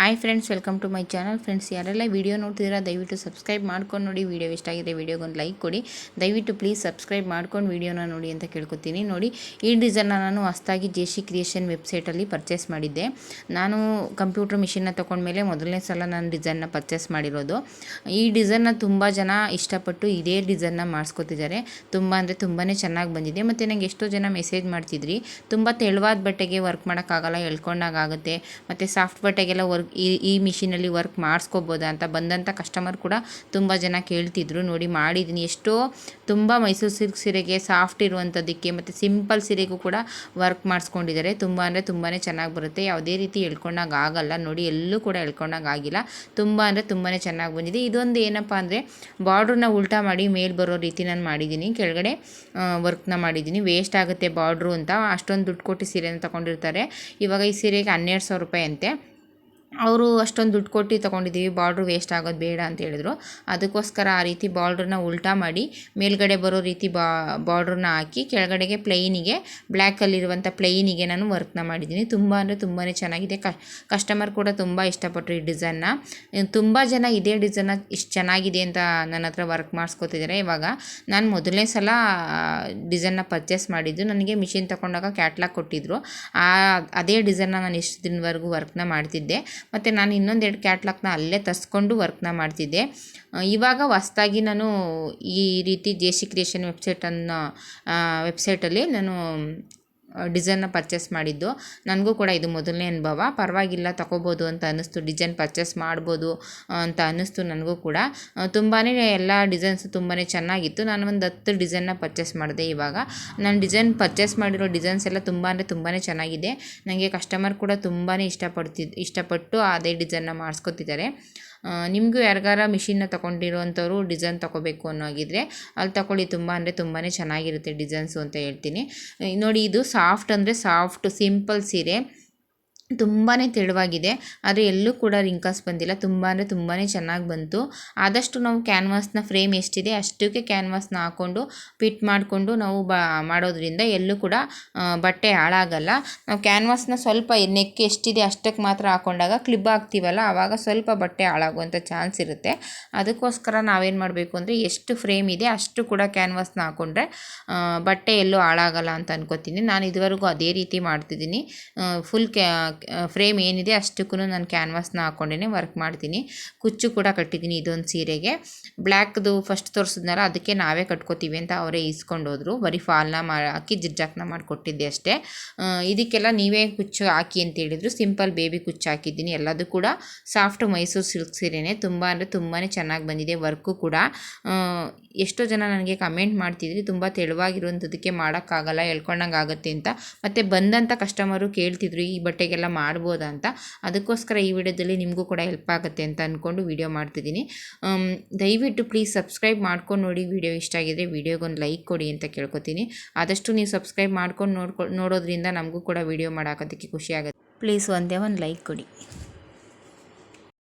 Hi friends welcome to my channel friends ಯಾರೆಲ್ಲ video ನೋಡ್ತಿದ್ದೀರಾ, ದಯವಿಟ್ಟು ಸಬ್ಸ್ಕ್ರೈಬ್ ಮಾಡ್ಕೊಂಡು ನೋಡಿ. ವೀಡಿಯೋ ಇಷ್ಟ ಆಗಿದೆ ವೀಡಿಯೋಗೊಂದು ಲೈಕ್ ಕೊಡಿ. ದಯವಿಟ್ಟು ಪ್ಲೀಸ್ ಸಬ್ಸ್ಕ್ರೈಬ್ ಮಾಡ್ಕೊಂಡು ವೀಡಿಯೋನ ನೋಡಿ ಅಂತ ಕೇಳ್ಕೊತೀನಿ. ನೋಡಿ, ಈ ಡಿಸೈನ್ನ ನಾನು ಹೊಸ್ದಾಗಿ ಜೆ ಸಿ ಕ್ರಿಯೇಷನ್ ವೆಬ್ಸೈಟಲ್ಲಿ ಪರ್ಚೇಸ್ ಮಾಡಿದ್ದೆ. ನಾನು ಕಂಪ್ಯೂಟರ್ ಮಿಷಿನ್ನ ತೊಗೊಂಡ್ಮೇಲೆ ಮೊದಲನೇ ಸಲ ನಾನು ಡಿಸೈನ್ನ ಪರ್ಚೇಸ್ ಮಾಡಿರೋದು. ಈ ಡಿಸೈನ್ನ ತುಂಬ ಜನ ಇಷ್ಟಪಟ್ಟು ಇದೇ ಡಿಸೈನ್ನ ಮಾಡಿಸ್ಕೊತಿದ್ದಾರೆ. ತುಂಬ ಅಂದರೆ ತುಂಬಾ ಚೆನ್ನಾಗಿ ಬಂದಿದೆ. ಮತ್ತು ನನಗೆ ಎಷ್ಟೋ ಜನ ಮೆಸೇಜ್ ಮಾಡ್ತಿದ್ರಿ. ತುಂಬ ತೆಳುವಾದ ಬಟ್ಟೆಗೆ ವರ್ಕ್ ಮಾಡೋಕ್ಕಾಗಲ್ಲ, ಎಳ್ಕೊಂಡಾಗ ಆಗುತ್ತೆ. ಮತ್ತು ಸಾಫ್ಟ್ ಬಟ್ಟೆಗೆಲ್ಲ ವರ್ಕ್ ಈ ಈ ಮಿಷಿನಲ್ಲಿ ವರ್ಕ್ ಮಾಡಿಸ್ಕೋಬೋದಾ ಅಂತ ಬಂದಂಥ ಕಸ್ಟಮರ್ ಕೂಡ ತುಂಬ ಜನ ಕೇಳ್ತಿದ್ರು. ನೋಡಿ ಮಾಡಿದ್ದೀನಿ ಎಷ್ಟೋ ತುಂಬ ಮೈಸೂರು ಸಿಲ್ಕ್ ಸೀರೆಗೆ ಸಾಫ್ಟ್ ಇರುವಂಥದ್ದಕ್ಕೆ ಮತ್ತು ಸಿಂಪಲ್ ಸೀರೆಗೂ ಕೂಡ ವರ್ಕ್ ಮಾಡಿಸ್ಕೊಂಡಿದ್ದಾರೆ. ತುಂಬ ಅಂದರೆ ತುಂಬಾ ಚೆನ್ನಾಗಿ ಬರುತ್ತೆ. ಯಾವುದೇ ರೀತಿ ಆಗಲ್ಲ. ನೋಡಿ ಎಲ್ಲೂ ಕೂಡ ಆಗಿಲ್ಲ. ತುಂಬ ಅಂದರೆ ತುಂಬಾ ಚೆನ್ನಾಗಿ ಬಂದಿದೆ. ಇದೊಂದು ಏನಪ್ಪ ಅಂದರೆ ಬಾರ್ಡ್ರನ್ನ ಉಲ್ಟಾ ಮಾಡಿ ಮೇಲೆ ಬರೋ ರೀತಿ ನಾನು ಮಾಡಿದ್ದೀನಿ ಕೆಳಗಡೆ ವರ್ಕ್ನ ಮಾಡಿದ್ದೀನಿ ವೇಸ್ಟ್ ಆಗುತ್ತೆ ಬಾರ್ಡ್ರು ಅಂತ. ಅಷ್ಟೊಂದು ದುಡ್ಡು ಕೊಟ್ಟು ಸೀರೆನ ತೊಗೊಂಡಿರ್ತಾರೆ. ಇವಾಗ ಈ ಸೀರೆಗೆ ಹನ್ನೆರಡು ಸಾವಿರ ರೂಪಾಯಿ ಅಂತೆ. ಅವರು ಅಷ್ಟೊಂದು ದುಡ್ಡು ಕೊಟ್ಟು ತೊಗೊಂಡಿದ್ದೀವಿ, ಬಾರ್ಡ್ರ್ ವೇಸ್ಟ್ ಆಗೋದು ಬೇಡ ಅಂತ ಹೇಳಿದ್ರು. ಅದಕ್ಕೋಸ್ಕರ ಆ ರೀತಿ ಬಾರ್ಡ್ರನ್ನ ಉಲ್ಟಾ ಮಾಡಿ ಮೇಲ್ಗಡೆ ಬರೋ ರೀತಿ ಬಾ, ಬಾರ್ಡ್ರನ್ನ ಹಾಕಿ ಕೆಳಗಡೆಗೆ ಪ್ಲೈನಿಗೆ, ಬ್ಲ್ಯಾಕಲ್ಲಿರುವಂಥ ಪ್ಲೈನಿಗೆ ನಾನು ವರ್ಕ್ನ ಮಾಡಿದ್ದೀನಿ. ತುಂಬ ಅಂದರೆ ತುಂಬಾ ಚೆನ್ನಾಗಿದೆ. ಕಸ್ಟಮರ್ ಕೂಡ ತುಂಬ ಇಷ್ಟಪಟ್ಟರು ಈ ಡಿಸೈನ್ನ. ತುಂಬ ಜನ ಇದೇ ಡಿಸೈನ್ನ ಇಷ್ಟು ಚೆನ್ನಾಗಿದೆ ಅಂತ ನನ್ನ ಹತ್ರ ವರ್ಕ್ ಮಾಡಿಸ್ಕೊತಿದ್ದಾರೆ. ಇವಾಗ ನಾನು ಮೊದಲನೇ ಸಲ ಡಿಸೈನ್ನ ಪರ್ಚೇಸ್ ಮಾಡಿದ್ದು. ನನಗೆ ಮಿಷಿನ್ ತೊಗೊಂಡಾಗ ಕ್ಯಾಟ್ಲಾಗ್ ಕೊಟ್ಟಿದ್ದರು ಆ, ಅದೇ ಡಿಸೈನ್ನ ನಾನು ಇಷ್ಟು ದಿನವರೆಗೂ ವರ್ಕ್ನ ಮಾಡ್ತಿದ್ದೆ. ಮತ್ತು ನಾನು ಇನ್ನೊಂದೆರಡು ಕ್ಯಾಟ್ಲಾಕ್ನ ಅಲ್ಲೇ ತರಿಸ್ಕೊಂಡು ವರ್ಕ್ನ ಮಾಡ್ತಿದ್ದೆ. ಇವಾಗ ಹೊಸ್ದಾಗಿ ನಾನು ಈ ರೀತಿ ಜೆ ಸಿ ಕ್ರಿಯೇಷನ್ ವೆಬ್ಸೈಟನ್ನು ವೆಬ್ಸೈಟಲ್ಲಿ ನಾನು ಡಿಸೈನ್ನ ಪರ್ಚೇಸ್ ಮಾಡಿದ್ದು. ನನಗೂ ಕೂಡ ಇದು ಮೊದಲನೇ ಅನುಭವ. ಪರವಾಗಿಲ್ಲ, ತಗೋಬೋದು ಅಂತ ಅನ್ನಿಸ್ತು. ಡಿಸೈನ್ ಪರ್ಚೇಸ್ ಮಾಡ್ಬೋದು ಅಂತ ಅನ್ನಿಸ್ತು ನನಗೂ ಕೂಡ. ತುಂಬಾ ಎಲ್ಲ ಡಿಸೈನ್ಸ್ ತುಂಬಾ ಚೆನ್ನಾಗಿತ್ತು. ನಾನು ಒಂದು ಹತ್ತು ಡಿಸೈನ್ನ ಪರ್ಚೇಸ್ ಮಾಡಿದೆ ಇವಾಗ. ನಾನು ಡಿಸೈನ್ ಪರ್ಚೇಸ್ ಮಾಡಿರೋ ಡಿಸೈನ್ಸ್ ಎಲ್ಲ ತುಂಬ ಅಂದರೆ ತುಂಬಾ ಚೆನ್ನಾಗಿದೆ. ನನಗೆ ಕಸ್ಟಮರ್ ಕೂಡ ತುಂಬಾ ಇಷ್ಟಪಡ್ತಿದ್ದು ಇಷ್ಟಪಟ್ಟು ಅದೇ ಡಿಸೈನ್ನ ಮಾಡಿಸ್ಕೊತಿದ್ದಾರೆ. ನಿಮಗೂ ಯಾರಿಗಾರ ಮಿಷಿನ್ನ ತೊಗೊಂಡಿರೋವಂಥವ್ರು ಡಿಸೈನ್ ತೊಗೋಬೇಕು ಅನ್ನೋ ಆಗಿದ್ರೆ ಅಲ್ಲಿ ತಗೊಳ್ಳಿ ತುಂಬ ಅಂದರೆ ತುಂಬಾ ಚೆನ್ನಾಗಿರುತ್ತೆ ಡಿಸೈನ್ಸು ಅಂತ ಹೇಳ್ತೀನಿ. ನೋಡಿ ಇದು ಸಾಫ್ಟ್ ಅಂದರೆ ಸಾಫ್ಟ್ ಸಿಂಪಲ್ ಸೀರೆ. ತುಂಬಾ ತೆಳುವಾಗಿದೆ. ಆದರೆ ಎಲ್ಲೂ ಕೂಡ ರಿಂಕಲ್ಸ್ ಬಂದಿಲ್ಲ. ತುಂಬ ಅಂದರೆ ತುಂಬಾ ಚೆನ್ನಾಗಿ ಬಂತು. ಆದಷ್ಟು ನಾವು ಕ್ಯಾನ್ವಾಸ್ನ ಫ್ರೇಮ್ ಎಷ್ಟಿದೆ ಅಷ್ಟಕ್ಕೆ ಕ್ಯಾನ್ವಾಸ್ನ ಹಾಕ್ಕೊಂಡು ಫಿಟ್ ಮಾಡಿಕೊಂಡು ನಾವು ಬ, ಮಾಡೋದ್ರಿಂದ ಎಲ್ಲೂ ಕೂಡ ಬಟ್ಟೆ ಹಾಳಾಗಲ್ಲ. ನಾವು ಕ್ಯಾನ್ವಾಸ್ನ ಸ್ವಲ್ಪ ನೆಕ್ ಎಷ್ಟಿದೆ ಅಷ್ಟಕ್ಕೆ ಮಾತ್ರ ಹಾಕೊಂಡಾಗ ಕ್ಲಿಬ್ ಹಾಕ್ತೀವಲ್ಲ ಆವಾಗ ಸ್ವಲ್ಪ ಬಟ್ಟೆ ಹಾಳಾಗುವಂಥ ಚಾನ್ಸ್ ಇರುತ್ತೆ. ಅದಕ್ಕೋಸ್ಕರ ನಾವೇನು ಮಾಡಬೇಕು ಅಂದರೆ ಎಷ್ಟು ಫ್ರೇಮ್ ಇದೆ ಅಷ್ಟು ಕೂಡ ಕ್ಯಾನ್ವಾಸ್ನ ಹಾಕ್ಕೊಂಡ್ರೆ ಬಟ್ಟೆ ಎಲ್ಲೂ ಹಾಳಾಗಲ್ಲ ಅಂತ ಅನ್ಕೋತೀನಿ. ನಾನು ಇದುವರೆಗೂ ಅದೇ ರೀತಿ ಮಾಡ್ತಿದ್ದೀನಿ. ಫುಲ್ ಕ್ಯಾ ಫ್ರೇಮ್ ಏನಿದೆ ಅಷ್ಟಕ್ಕೂ ನಾನು ಕ್ಯಾನ್ವಾಸ್ನ ಹಾಕ್ಕೊಂಡೇ ವರ್ಕ್ ಮಾಡ್ತೀನಿ. ಕುಚ್ಚು ಕೂಡ ಕಟ್ಟಿದ್ದೀನಿ ಇದೊಂದು ಸೀರೆಗೆ. ಬ್ಲ್ಯಾಕ್ದು ಫಸ್ಟ್ ತೋರಿಸಿದ್ನಲ್ಲ, ಅದಕ್ಕೆ ನಾವೇ ಕಟ್ಕೋತೀವಿ ಅಂತ ಅವರೇ ಈಸ್ಕೊಂಡು ಹೋದರು ಬರೀ ಫಾಲ್ನ ಮಾ, ಹಾಕಿ ಜಿಜ್ಜಾಕ್ನ ಮಾಡಿಕೊಟ್ಟಿದ್ದೆ ಅಷ್ಟೇ. ಇದಕ್ಕೆಲ್ಲ ನೀವೇ ಕುಚ್ಚು ಹಾಕಿ ಅಂತ ಹೇಳಿದ್ರು. ಸಿಂಪಲ್ ಬೇಬಿ ಕುಚ್ಚು ಹಾಕಿದ್ದೀನಿ. ಎಲ್ಲದೂ ಕೂಡ ಸಾಫ್ಟ್ ಮೈಸೂರು ಸಿಲ್ಕ್ ಸೀರೆನೇ. ತುಂಬ ಅಂದರೆ ತುಂಬಾ ಚೆನ್ನಾಗಿ ಬಂದಿದೆ ವರ್ಕು ಕೂಡ. ಎಷ್ಟೋ ಜನ ನನಗೆ ಕಮೆಂಟ್ ಮಾಡ್ತಿದ್ರಿ, ತುಂಬ ತೆಳುವಾಗಿರುವಂಥದ್ದಕ್ಕೆ ಮಾಡೋಕ್ಕಾಗಲ್ಲ ಹೇಳ್ಕೊಂಡಂಗೆ ಆಗುತ್ತೆ ಅಂತ. ಮತ್ತು ಬಂದಂಥ ಕಸ್ಟಮರು ಕೇಳ್ತಿದ್ರು, ಈ ಬಟ್ಟೆಗೆಲ್ಲ ಮಾಡ್ಬೋದಾ ಅಂತ ಅದಕ್ಕೋಸ್ಕರ ಈ ವಿಡಿಯೋದಲ್ಲಿ ನಿಮಗೂ ಕೂಡ ಹೆಲ್ಪ್ ಆಗುತ್ತೆ ಅಂತ ಅಂದ್ಕೊಂಡು ವಿಡಿಯೋ ಮಾಡ್ತಿದ್ದೀನಿ. ದಯವಿಟ್ಟು ಪ್ಲೀಸ್ ಸಬ್ಸ್ಕ್ರೈಬ್ ಮಾಡ್ಕೊಂಡು ನೋಡಿ. ವಿಡಿಯೋ ಇಷ್ಟ ಆಗಿದ್ರೆ ವಿಡಿಯೋಗೊಂದು ಲೈಕ್ ಕೊಡಿ ಅಂತ ಕೇಳ್ಕೊತೀನಿ. ಆದಷ್ಟು ನೀವು ಸಬ್ಸ್ಕ್ರೈಬ್ ಮಾಡ್ಕೊಂಡು ನೋಡ್ಕೊ ನೋಡೋದ್ರಿಂದ ನಮಗೂ ಕೂಡ ವಿಡಿಯೋ ಮಾಡೋಕೋದಕ್ಕೆ ಖುಷಿ ಆಗುತ್ತೆ. ಪ್ಲೀಸ್ ಒಂದೇ ಒಂದು ಲೈಕ್ ಕೊಡಿ.